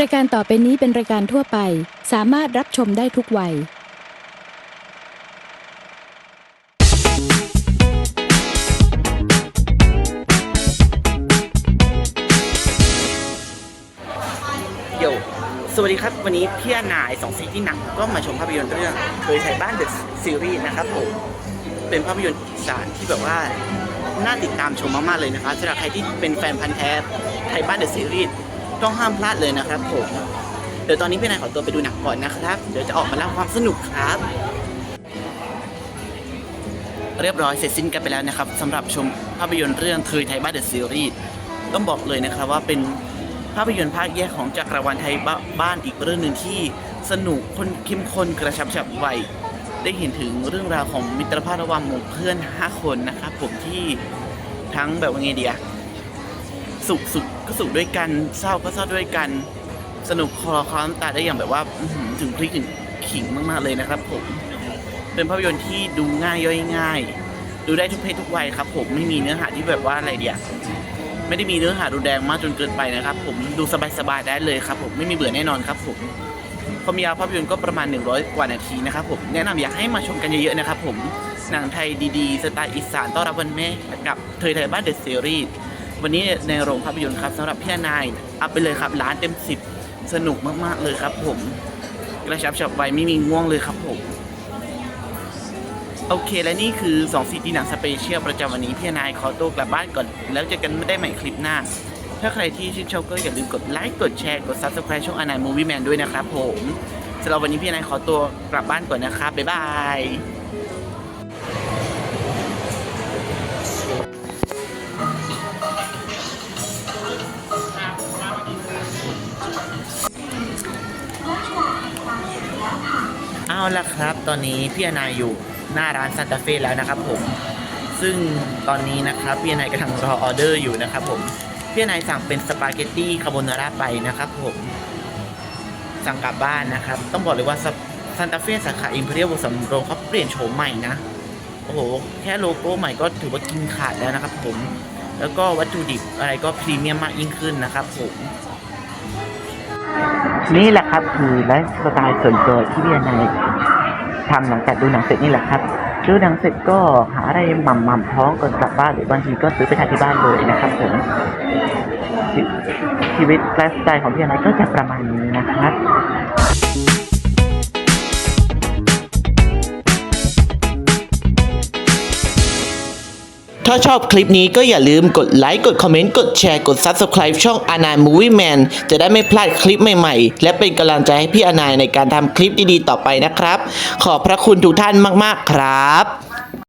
รายการต่อไปนี้เป็นรายการทั่วไป สามารถรับชมได้ทุกวัยโยสวัสดีครับ วันนี้พี่อนายสองซีที่หนังก็มาชมภาพยนตร์เรื่องเคยไทยบ้านเดอะซีรีส์นะครับผม เป็นภาพยนตร์สานที่แบบว่าน่าติดตามชมมากๆเลยนะครับสำหรับใครที่เป็นแฟนพันธ์แท้ไทยบ้านเดอะซีรีส์ ต้องห้ามพลาดเลยนะครับผมเดี๋ยวตอนนี้พี่นายขอตัวไปดูหนังก่อนนะครับ เดี๋ยวจะออกมาเล่าความสนุกครับ เรียบร้อยเสร็จสิ้นกันไปแล้วนะครับสำหรับชมภาพยนตร์เรื่องเคยไทยบ้านเดอะซีรีส์ต้องบอกเลยนะครับว่าเป็นภาพยนตร์ภาคแยกของจักรวาลไทยบบ้านอีกเรื่องหนึ่งที่สนุกคนเข้มข้นกระชับฉับไวได้เห็นถึงเรื่องราวของมิตรภาพระหว่างหมู่เพื่อน 5 คนนะครับผมที่ทั้งแบบว่าไงเดีย สุขสุขก็สุขด้วยกันเศร้าก็เศร้าด้วยกัน สนุกคลอคลอน้ำตาได้อย่างแบบว่าถึงพริกถึงขิงมาก ๆ เลยนะครับผม เป็นภาพยนตร์ที่ดูง่ายย่อยง่าย ดูได้ทุกเพศทุกวัยครับ ผมไม่มีเนื้อหาที่แบบว่าอะไรเดียไม่ได้มีเนื้อหารุนแรงมากจนเกินไปนะครับ ผมดูสบายๆได้เลยครับ ผมไม่มีเบื่อแน่นอนครับ ผมความยาวภาพยนตร์ก็ประมาณ 100 กว่านาทีนะครับผมแนะนำอยากให้มาชมกันเยอะๆนะครับผมหนังไทยดีๆ สไตล์อีสานต้อนรับวันแม่กับเทยไทยบ้านเดอะซีรีส์ วันนี้ในโรงภาพยนตร์ครับสำหรับพี่นายอัพไปเลยครับล้านเต็มสิบสนุกมากๆเลยครับ ผมกระชับฉับไวไม่มีง่วงเลยครับผมโอเค และนี่คือ2ซีดีหนังสเปเชียลประจำวันนี้พี่นายขอตัวกลับบ้านก่อน แล้วเจอกันไม่ได้ใหม่คลิปหน้า ถ้าใครที่ชื่นชอบก็อย่าลืมกดไลค์กดแชร์กด Subscribe ช่องอนายมูวี่แมนด้วยนะครับผมสำหรับวันนี้พี่นายขอตัวกลับบ้านก่อนนะครับ บ๊ายบาย เอาละครับ ตอนนี้พี่นายอยู่หน้าร้านซานตาเฟ่แล้วนะครับผม ซึ่งตอนนี้นะครับพี่นายกำลังรอออเดอร์อยู่นะครับผมพี่นายสั่งเป็นสปาเกตตี้คาโบนาร่าไปนะครับผมสั่งกลับบ้านนะครับ ต้องบอกเลยว่าซานตาเฟ่สาขาอิมพีเรียลสำโรงเขาเปลี่ยนโฉมใหม่นะ โอ้โห แค่โลโก้ใหม่ก็ถือว่ากินขาดแล้วนะครับผม แล้วก็วัตถุดิบอะไรก็พรีเมียมมากยิ่งขึ้นนะครับผม นี่แหละครับคือไลฟ์สไตล์ส่วนตัวที่พี่นายทำหลังจากดูหนังเสร็จนี่แหละครับดูหนังเสร็จก็หาอะไรหม่ำม่ำท้องก่อนกลับบ้านหรือบางทีก็ซื้อไปทานที่บ้านเลยนะครับผมชีชีวิตไลฟ์สไตล์ของพี่นายก็จะประมาณนี้นะครับาชอบคลิปนี้ก็อย่าลืมกดไลค์กดคอมเมนต์กดแชร์กด Subscribe ช่องอนายมูวี่แมนจะได้ไม่พลาดคลิปใหม่ๆ และเป็นกำลังใจให้พี่อนายในการทำคลิปดีๆ ต่อไปนะครับ ขอบพระคุณทุกท่านมากๆครับ